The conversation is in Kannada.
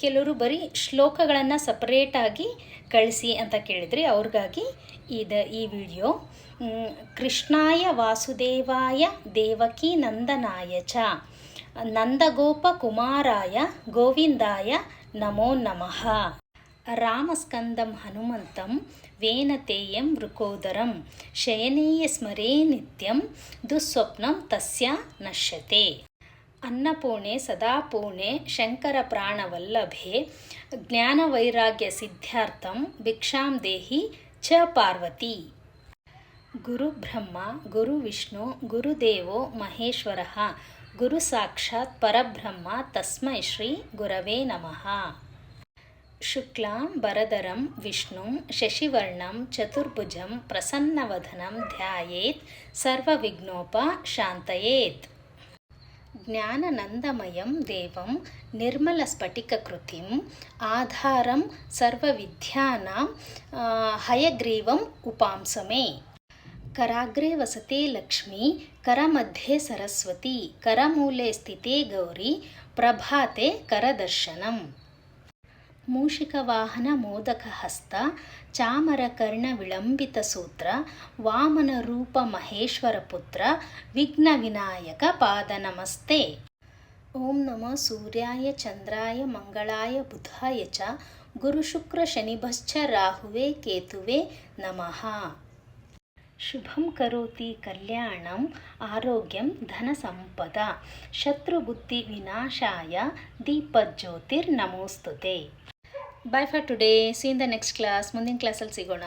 ಕೆಲವರು ಬರೀ ಶ್ಲೋಕಗಳನ್ನು ಸಪ್ರೇಟಾಗಿ ಕಳಿಸಿ ಅಂತ ಕೇಳಿದ್ರಿ ಅವ್ರಿಗಾಗಿ ಇದು ಈ ವಿಡಿಯೋ. ಕೃಷ್ಣಾಯ ವಾಸುದೇವಾಯ ದೇವಕಿ ನಂದನಾಯ ಚ. ನಂದಗೋಪ ಕುಮಾರಾಯ ಗೋವಿಂದಾಯ ನಮೋ ನಮಃ. ರಾಮಸ್ಕಂದಂ ಹನುಮಂತಂ ವೇನತೇಯಂ ವೃಕೋದರಂ ಶಯನೀಯ ಸ್ಮರೇ ನಿತ್ಯಂ ದುಸ್ವಪ್ನಂ ತಸ್ಯ ನಶ್ಯತೆ. अन्नपूर्णे सदापूर्णे शङ्करप्राणवल्लभे ज्ञानवैराग्यसिद्ध्यार्थं भिक्षां देहि च पार्वती गुरुब्रह्म गुरुविष्णु गुरुदेवो महेश्वरः गुरुसाक्षात् परब्रह्म तस्मै श्रीगुरवे नमः शुक्लां वरदरं विष्णुं शशिवर्णं चतुर्भुजं प्रसन्नवधनं ध्यायेत् सर्वविघ्नोपशान्तयेत् జ్ఞాననందమయం దేవం నిర్మలస్ఫటికృతిం ఆధారం సర్వవిద్యానాం హయగ్రీవం ఉపాంసమే कराग्रे वसते लक्ष्मी करमध्ये सरस्वती करमूले स्थिते गौरी प्रभाते करदर्शनम् ಮೂಷಿಕವಾಹನ ಮೋದಕಹಸ್ತ ಚಾಮರಕರ್ಣ ವಿಳಂಬಿತ ಸೂತ್ರ, ವಾಮನ ರೂಪ ಮಹೇಶ್ವರ ಪುತ್ರ, ವಿಘ್ನ ವಿನಾಯಕ ಪಾದ ನಮಸ್ತೆ. ಓಂ ನಮಃ ಸೂರ್ಯಾಯ ಚಂದ್ರಾಯ ಮಂಗಳಾಯ ಬುಧಾಯ ಚ ಗುರುಶುಕ್ರ ಶನಿಭಶ್ಚ ರಾಹುವೆ ಕೇತುವೆ ನಮಃ. ಶುಭಂ ಕರೋತಿ ಕಲ್ಯಾಣಂ, ಆರೋಗ್ಯಂ ಧನ ಸಂಪದ, ಶತ್ರುಬುದ್ಧಿ ವಿನಾಶಾಯ ದೀಪಜ್ಯೋತಿರ್ನಮೋಸ್ತುತೆ bye for today see in the next class ಮುಂದಿನ ಕ್ಲಾಸಲ್ಲಿ ಸಿಗೋಣ.